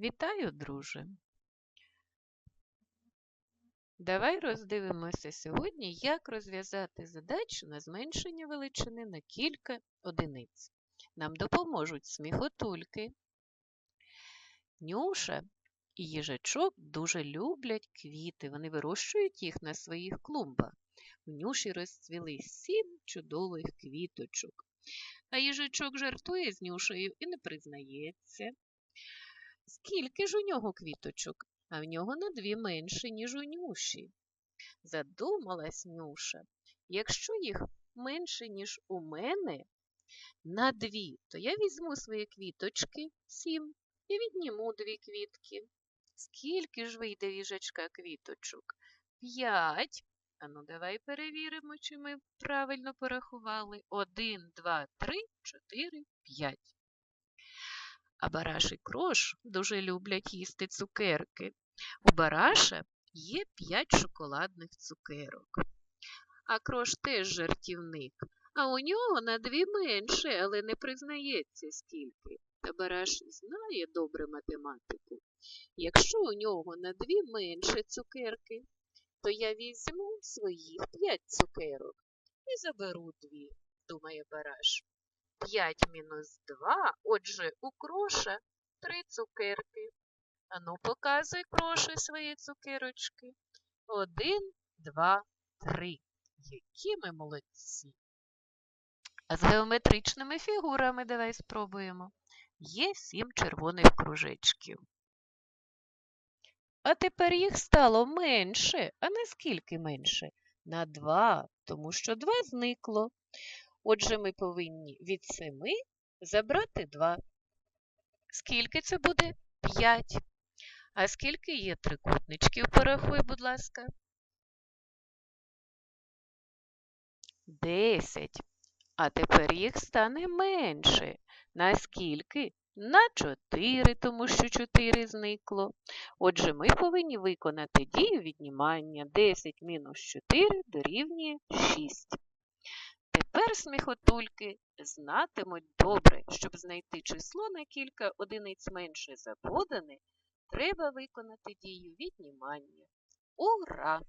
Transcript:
Вітаю, друже! Давай роздивимося сьогодні, як розв'язати задачу на зменшення величини на кілька одиниць. Нам допоможуть сміхотульки. Нюша і їжачок дуже люблять квіти. Вони вирощують їх на своїх клумбах. У Нюші розцвіли сім чудових квіточок. А їжачок жартує з Нюшею і не признається. Скільки ж у нього квіточок? А в нього на дві менше, ніж у Нюші. Задумалась Нюша. Якщо їх менше, ніж у мене, на дві, то я візьму свої квіточки сім і відніму дві квітки. Скільки ж вийде в їжачка квіточок? П'ять. Ану, давай перевіримо, чи ми правильно порахували. Один, два, три, чотири, п'ять. А бараш і крош дуже люблять їсти цукерки. У бараша є п'ять шоколадних цукерок. А крош теж жартівник, а у нього на дві менше, але не признається скільки. Та бараш знає добре математику. Якщо у нього на дві менше цукерки, то я візьму своїх п'ять цукерок і заберу дві, думає бараш. П'ять мінус два, отже, у кроша три цукерки. Ану, показуй кроші свої цукерочки. Один, два, три. Які ми молодці. А з геометричними фігурами давай спробуємо. Є сім червоних кружечків. А тепер їх стало менше. А наскільки менше? На два, тому що два зникло. Отже, ми повинні від семи забрати два. Скільки це буде? П'ять. А скільки є трикутничків? Порахуй, будь ласка. Десять. А тепер їх стане менше. Наскільки? На 4, тому що 4 зникло. Отже, ми повинні виконати дію віднімання 10 мінус 4 дорівнює 6. Тепер сміхотульки знатимуть добре, щоб знайти число на кілька одиниць менше за треба виконати дію віднімання. Ура!